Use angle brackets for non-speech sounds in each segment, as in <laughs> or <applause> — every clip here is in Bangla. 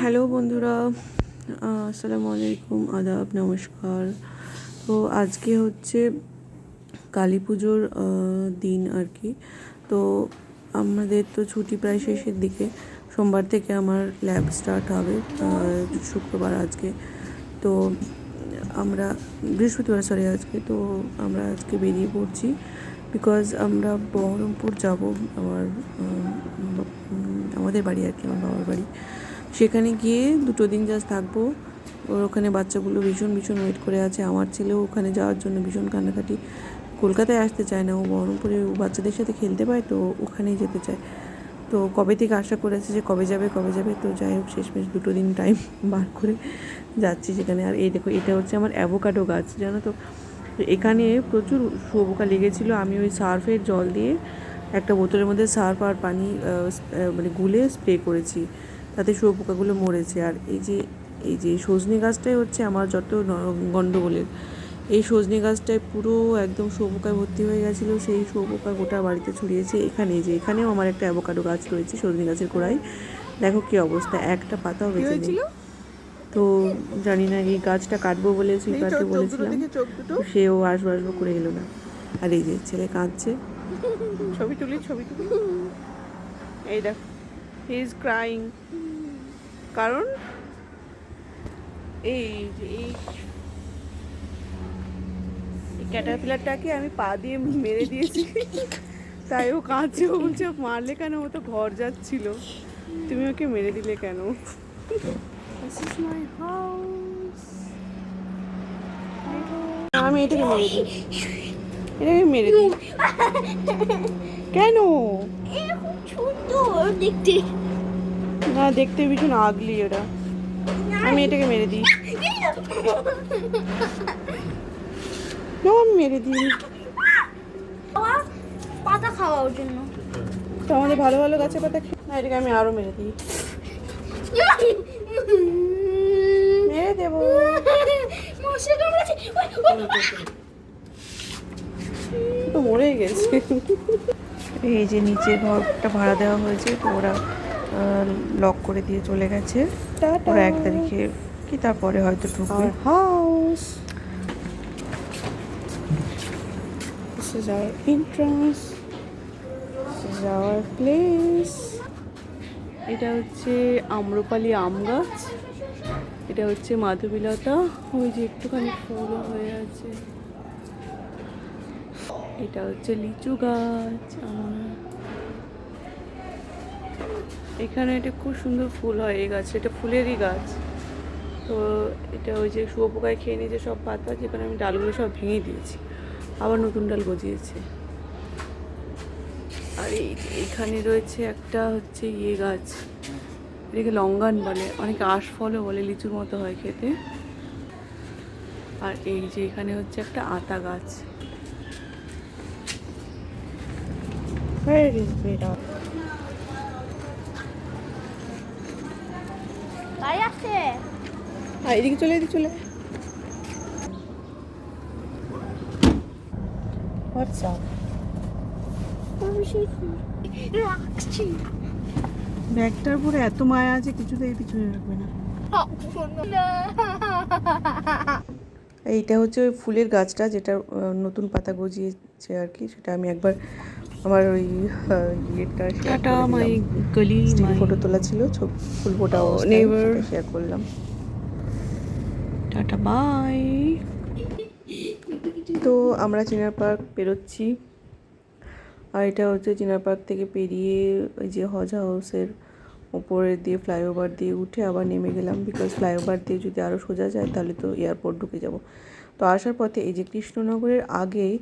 হ্যালো বন্ধুরা আসসালামু আলাইকুম, আদাব, নমস্কার। তো আজকে হচ্ছে কালী পুজোর দিন আর কি। তো আমাদের তো ছুটি প্রায় শেষের দিকে। সোমবার থেকে আমার ল্যাব স্টার্ট হবে শুক্রবার আজকে। তো আমরা, বৃহস্পতিবার সরি আজকে। তো আমরা আজকে বেরিয়ে পড়ছি বিকজ আমরা বহরমপুর যাব, আমার আমাদের বাড়ি আর কি, আমার বাবার বাড়ি। সেখানে গিয়ে দুটো দিন জাস্ট থাকব। ওর ওখানে বাচ্চাগুলো ভীষণ ভীষণ ওয়েট করে আছে। আমার ছেলেও ওখানে যাওয়ার জন্য ভীষণ কান্নাকাটি। কলকাতায় আসতে চায় না। ও বহরমপুরে ও বাচ্চাদের সাথে খেলতে পায়, তো ওখানেই যেতে চায়। তো কবে থেকে আশা করেছে যে কবে যাবে কবে যাবে, তো যাই হোক, শেষমেশ দুটো দিন টাইম <laughs> বার করে যাচ্ছি সেখানে। আর এই দেখো, এটা হচ্ছে আমার অ্যাভোকাডো গাছ, জানো তো? এখানে প্রচুর শুয়োপোকা লেগেছিলো। আমি ওই সার্ফের জল দিয়ে একটা বোতলের মধ্যে সার্ফ আর পানি মানে গুলে স্প্রে করেছি। তাতে শুয়োপোকাগুলো মরেছে। আর এই যে এই যে সজনে গাছটাই হচ্ছে আমার যত গন্ডগোলের। এই সজনে গাছটায় পুরো একদম শুয়োপোকায় ভর্তি হয়ে গেছিল। সেই শুয়োপোকা গোটা বাড়িতে ছড়িয়েছে। এখানে যে এখানেও আমার একটা অ্যাভোকাডো গাছ রয়েছে সজনে গাছের গোড়ায়। দেখো কি অবস্থা একটা পাতাও বেঁচে নেই। তো জানি না এই গাছটা কাটবো বলে সুইপারকে বলেছিলাম সেও আসব আসব করে এলো না। আর এই যে ছেলে কাঁদছে। ছবি তুলি ছবি তুলি। এই দেখ হি ইজ ক্রাইং কারণ এই এই ক্যাটারপিলারটাকে আমি পা দিয়ে মেরে দিয়েছি। তাই ও কাঁদছে ও বলছে মারলে কেন? ও তো ঘর যাচ্ছিল। তুমি ওকে মেরে দিলে কেন. আমি এটাকে মেরে দিই। এটাকে মেরে দিই। কেন? দেখতে। না দেখতে ভীষণ আগলি ওরা আমি এটাকে মেরে দিই। না, আমি মেরে দিই। পাতা খাওয়ার জন্য তো আমাদের ভালো ভালো গাছে পাতা না, এটাকে আমি আরও মেরে দিই। মেরে দেবো। তো মরেই গেছে। এই যে নিচে ঘরটা ভাড়া দেওয়া হয়েছে, তো ওরা লক করে দিয়ে চলে গেছে। ওরা এক তারিখে কি তারপরে হয়তো ঢুকবে। House. This is our entrance. This is our place. এটা হচ্ছে আম্রপালি আম গাছ। এটা হচ্ছে মাধবীলতা। ওই যে একটুখানি ফুল হয়ে আছে। এটা হচ্ছে লিচু গাছ। আমার এখানে এটা খুব সুন্দর ফুল হয় এই গাছ, এটা ফুলেরই গাছ। তো এটা ওই যে শুয়োপোকায় খেয়ে নিয়ে যে সব পাতা, যেখানে আমি ডালগুলো সব ভেঙে দিয়েছি, আবার নতুন ডাল গজিয়েছে। আর এই এখানে রয়েছে একটা হচ্ছে ইয়ে গাছ, এটাকে লঙ্গান বলে, অনেকে আশফলও বলে, লিচুর মতো হয় খেতে। আর এই যে এখানে হচ্ছে একটা আতা গাছ। Where is? গাড়ি আসছে হ্যাঁ এদিকে চলে এদিকে চলে। হোয়াটসঅ্যাপ রাখছি। ব্যাগটার উপরে এত মায়া আছে কিছুতেই পিছনে রাখবে না। এইটা হচ্ছে ওই ফুলের গাছটা যেটা নতুন পাতা গজিয়েছে আর কি সেটা আমি একবার আমার ওই ইয়েটা টাটা মাই গলি মাই ফটো তোলা ছিল ছবি ফুল ফোটা Oh. শেয়ার করলাম। টাটা বাই তো আমরা চিনার পার্ক পেরোচ্ছি। আর এটা হচ্ছে চিনার পার্ক থেকে পেরিয়ে ওই যে হজ হাউসের উপরে দিয়ে ফ্লাইওভার দিয়ে উঠে আবার নেমে গেলাম। বিকজ ফ্লাইওভার দিয়ে যদি আরও সোজা যায় তাহলে তো এয়ারপোর্ট ঢুকে যাব। তো আসার পথে এই যে কৃষ্ণনগরের আগেই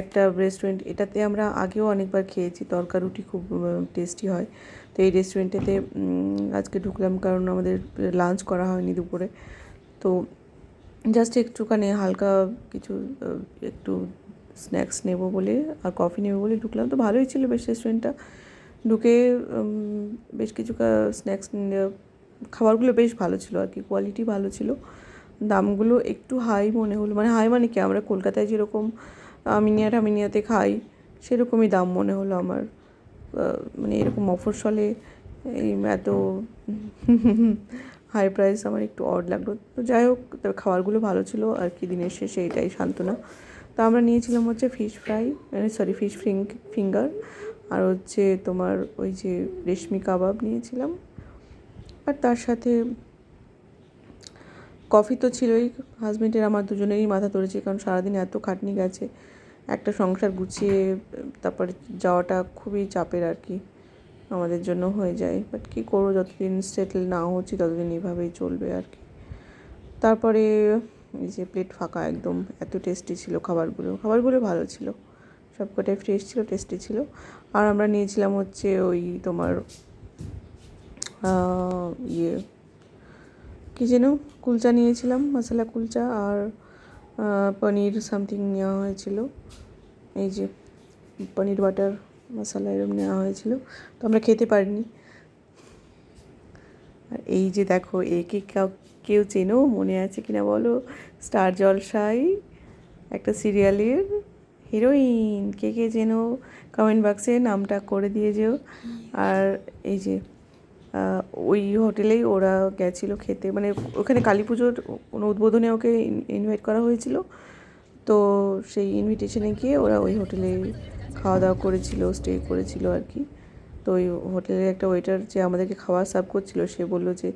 একটা রেস্টুরেন্ট এটাতে আমরা আগেও অনেকবার খেয়েছি তরকা রুটি খুব টেস্টি হয়। তো এই রেস্টুরেন্টেতে আজকে ঢুকলাম কারণ আমাদের লাঞ্চ করা হয়নি দুপুরে। তো জাস্ট একটুখানি হালকা কিছু একটু স্ন্যাক্স নেব বলে আর কফি নেব বলে ঢুকলাম। তো ভালোই ছিল বেশ রেস্টুরেন্টটা ঢুকে বেশ কিছু স্ন্যাক্স খাবারগুলো বেশ ভালো ছিল আর কি কোয়ালিটি ভালো ছিল। দামগুলো একটু হাই মনে হলো। মানে হাই মানে কি? আমরা কলকাতায় যেরকম আমিনিয়া টামিনিয়াতে খাই, সেরকমই দাম মনে হলো আমার। মানে এরকম মফস্বলে এই এত <laughs> হাই প্রাইস আমার একটু অড লাগল। তো যাই হোক, তবে খাবারগুলো ভালো ছিল, আর কি দিনের শেষে এটাই সান্ত্বনা। তো আমরা নিয়েছিলাম হচ্ছে ফিশ ফ্রাই মানে সরি ফিশ ফিঙ্গার আর হচ্ছে তোমার ওই যে রেশমি কাবাব নিয়েছিলাম। আর তার সাথে কফি তো ছিলই হাজবেন্ডের আমার দুজনেরই মাথা ধরেছে, কারণ সারাদিন এত খাটনি গেছে, একটা সংসার গুছিয়ে, তারপরে যাওয়াটা খুবই চাপের আর কি, আমাদের জন্য হয়ে যায় বাট কী করব, যতদিন সেটেল না হচ্ছি, ততদিন এইভাবেই চলবে আর কি, তারপরে এই যে প্লেট ফাঁকা একদম, এত টেস্টি ছিল খাবারগুলো খাবারগুলো ভালো ছিল সবকটাই ফ্রেশ ছিল টেস্টি ছিল, আর আমরা নিয়েছিলাম হচ্ছে ওই তোমার ইয়ে কী যেন? কুলচা নিয়েছিলাম মশলা কুলচা আর পনির সামথিং নেওয়া হয়েছিল। এই যে পনির বাটার মশলা এরকম নেওয়া হয়েছিল তো আমরা খেতে পারিনি। আর এই যে দেখো একে কাউ- কেউ চেনো? মনে আছে কিনা বলো? স্টার জলসাই একটা সিরিয়ালের হিরোইন। কে কে চেনো? কমেন্ট বক্সে নামটা করে দিয়ে যেও। আর এই যে ওই হোটেলেই ওরা গেছিল খেতে। মানে ওখানে কালী পুজোর কোনো উদ্বোধনে ওকে ইনভাইট করা হয়েছিল। তো সেই ইনভিটেশনে গিয়ে ওরা ওই হোটেলে খাওয়া দাওয়া করেছিল স্টে করেছিল আর কি। তো ওই হোটেলের একটা ওয়েটার যে আমাদেরকে খাওয়া সার্ভ করছিল, সে বলল যে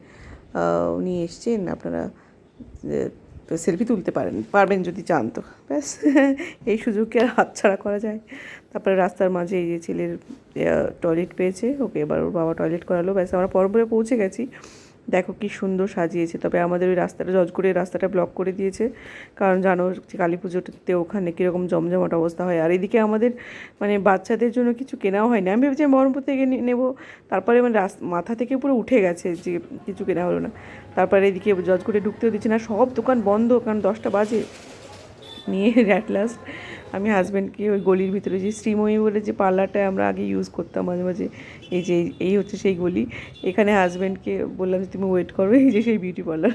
উনি এসছেন, আপনারা সেলফি তুলতে পারেন, পারবেন যদি চান তো। ব্যাস, <laughs> এই সুযোগকে আর হাতছাড়া করা যায়। তারপরে রাস্তার মাঝে এই যে ছেলের টয়লেট পেয়েছে, ওকে এবার ওর বাবা টয়লেট করালো। ব্যাস, আমরা পরপরে পৌঁছে গেছি। দেখো কি সুন্দর সাজিয়েছে। তবে আমাদের ওই রাস্তাটা জজ করে রাস্তাটা ব্লক করে দিয়েছে। কারণ জানো, যে কালী পুজোতে ওখানে কীরকম জমজমাট অবস্থা হয়। আর এদিকে আমাদের মানে বাচ্চাদের জন্য কিছু কেনাও হয় না আমি ভেবেছি বহরমপুর থেকে নেব। তারপরে মানে মাথা থেকে পুরো উঠে গেছে যে কিছু কেনা হলো না। তারপরে এদিকে জজ করে ঢুকতেও দিচ্ছে না। সব দোকান বন্ধ, কারণ দশটা বাজে। নিয়ে <laughs> অ্যাট লাস্ট আমি হাজব্যান্ডকে ওই গলির ভিতরে যে শ্রীময়ী বলে যে পার্লারটা আমরা আগে ইউজ করতাম মাঝে মাঝে। এই যে এই হচ্ছে সেই গলি। এখানে হাজব্যান্ডকে বললাম যে তুমি ওয়েট করো এই যে সেই বিউটি পার্লার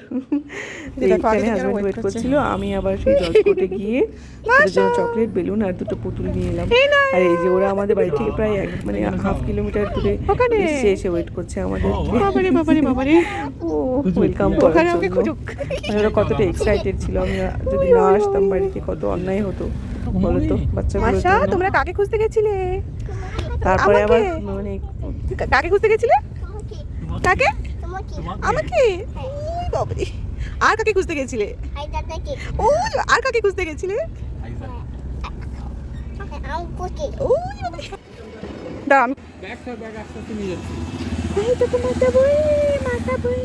এখানে হাজব্যান্ড ওয়েট করছিল আমি আবার সেই জজকোটে গিয়ে ওদের জন্য চকলেট বেলুন আর দুটো পুতুল নিয়ে এলাম। আর এই যে ওরা আমাদের বাড়ি থেকে প্রায় এক মানে হাফ কিলোমিটার দূরে এসে এসে ওয়েট করছে আমাদের। বাবারে বাবারে বাবারে ও ওয়েলকাম করার জন্য। মানে ওরা কতটা এক্সাইটেড ছিল আমি যদি না আসতাম বাড়িতে কত অন্যায় হতো বলো তো বাচ্চাগুলোর আশা তোমরা কাকে খুঁজতে গেছিলে? তারপরে আবার মানে কাকে খুঁজতে গেছিলে? কাকে? আমাকে? ওই বাবারে। আর কাকে খুঁজতে গেছিলে? ওই আর কাকে খুঁজতে গেছিলে? এই তো মাথা বই মাথা বই।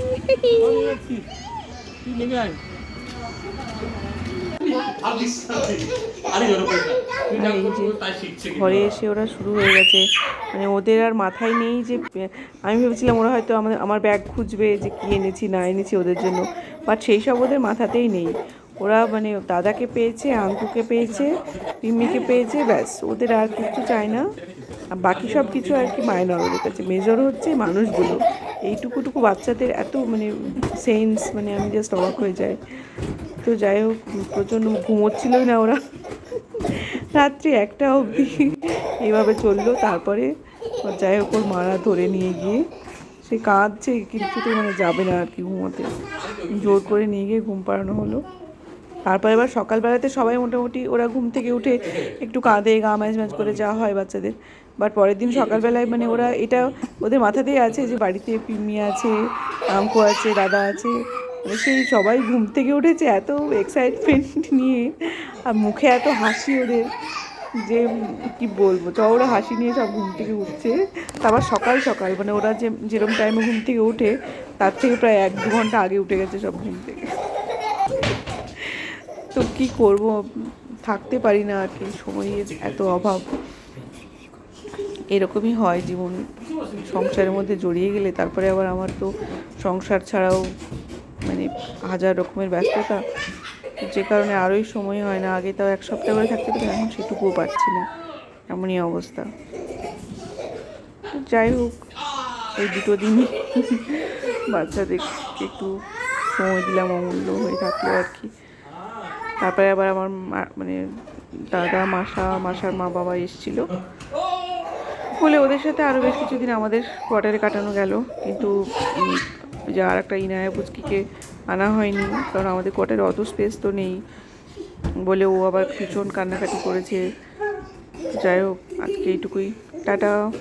ঘরে এসে ওরা শুরু হয়ে গেছে। মানে ওদের আর মাথায় নেই যে, আমি ভেবেছিলাম ওরা হয়তো আমাদের, আমার ব্যাগ খুঁজবে যে কী এনেছি, না এনেছি ওদের জন্য। বাট সেই সব ওদের মাথাতেই নেই। ওরা মানে দাদাকে পেয়েছে, আঙ্কুকে পেয়েছে পিম্মিকে পেয়েছে, ব্যাস। ওদের আর কিছু চায় না। আর বাকি সব কিছু আর কি মাইনর ওদের কাছে। মেজর হচ্ছে মানুষগুলো। এইটুকুটুকু বাচ্চাদের এত মানে সেন্স মানে আমি জাস্ট অবাক হয়ে যাই। তো যাই হোক, প্রচণ্ড ঘুমোচ্ছিলই না ওরা। রাত্রি একটা অবধি এইভাবে চলল, তারপরে যাই হোক, ওর মারা ধরে নিয়ে গিয়ে সে কাঁদছে কিছুতে মানে যাবে না আর কি ঘুমোতে। জোর করে নিয়ে গিয়ে ঘুম পাড়ানো হলো। তারপর এবার সকালবেলাতে সবাই মোটামুটি ওরা ঘুম থেকে উঠে একটু কাঁদে, গা ম্যাচ ম্যাচ করে যাওয়া হয় বাচ্চাদের। বাট পরের দিন সকালবেলায় মানে ওরা এটা ওদের মাথাতেই আছে যে বাড়িতে পিম্মি আছে আঙ্কু আছে, দাদা আছে। সেই সবাই ঘুম থেকে উঠেছে, এত এক্সাইটমেন্ট নিয়ে। আর মুখে এত হাসি ওদের, যে কি বলব, চওড়া হাসি নিয়ে সব ঘুম থেকে উঠছে। তারপর সকাল সকাল মানে ওরা যে যেরকম টাইমে ঘুম থেকে উঠে তার থেকে প্রায় এক দু ঘণ্টা আগে উঠে গেছে সব ঘুম থেকে। তো কি করব, থাকতে পারি না আর কি, সময়ের এত অভাব। এরকমই হয় জীবন, সংসারের মধ্যে জড়িয়ে গেলে, তারপরে আবার আমার তো সংসার ছাড়াও মানে হাজার রকমের ব্যস্ততা। যে কারণে আরোই সময় হয় না। আগে তাও এক সপ্তাহ করে থাকতে পারি এখন সেটুকুও পারছি না। এমনই অবস্থা। যাই হোক, এই দুটো দিন বাচ্চাদেরকে একটু সময় দিলাম, অমূল্য হয়ে থাকল আর কি। তারপরে আবার আমার মানে দাদা, মাসা, মাসার মা বাবা এসেছিল। বলে ওদের সাথে আরও বেশ কিছুদিন আমাদের কোয়ার্টারে কাটানো গেল। কিন্তু যে আর একটা ইনায়া পুচকিকে আনা হয়নি, কারণ আমাদের কোয়ার্টারে অত স্পেস তো নেই। বলে ও আবার ভীষণ কান্নাকাটি করেছে। যাই হোক, আজকে এইটুকুই। টাটা।